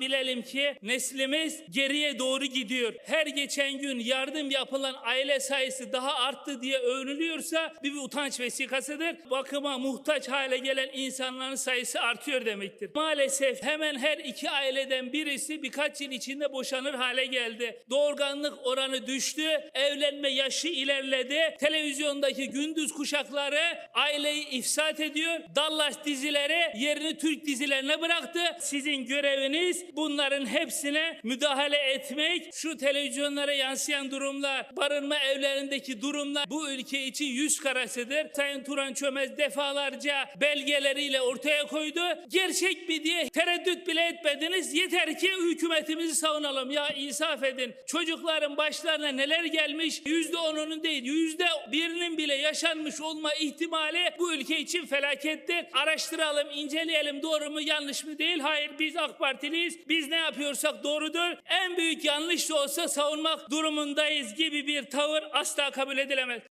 Bilelim ki neslimiz geriye doğru gidiyor. Her geçen gün yardım yapılan aile sayısı daha arttı diye övünülüyorsa bir, bir utanç vesikasıdır. Bakıma muhtaç hale gelen insanların sayısı artıyor demektir. Maalesef hemen her iki aileden birisi birkaç yıl içinde boşanır hale geldi. Doğurganlık oranı düştü, evlenme yaşı ilerledi. Televizyondaki gündüz kuşakları aileyi ifsat ediyor. Dallas dizileri yerini Türk dizilerine bıraktı. Sizin göreviniz bunların hepsine müdahale etmek. Şu televizyonlara yansıyan durumlar, barınma evlerindeki durumlar bu ülke için yüz karasıdır. Sayın Turan Çömez defalarca belgeleriyle ortaya koydu. Gerçek mi diye tereddüt bile etmediniz. Yeter ki hükümetimizi savunalım. Ya insaf edin. Çocukların başlarına neler gelmiş? Yüzde onunun değil, yüzde birinin bile yaşanmış olma ihtimali bu ülke için felakettir. Araştıralım, inceleyelim doğru mu yanlış mı değil. Hayır biz AK Partiliyiz. Biz ne yapıyorsak doğrudur. En büyük yanlış da olsa savunmak durumundayız gibi bir tavır asla kabul edilemez.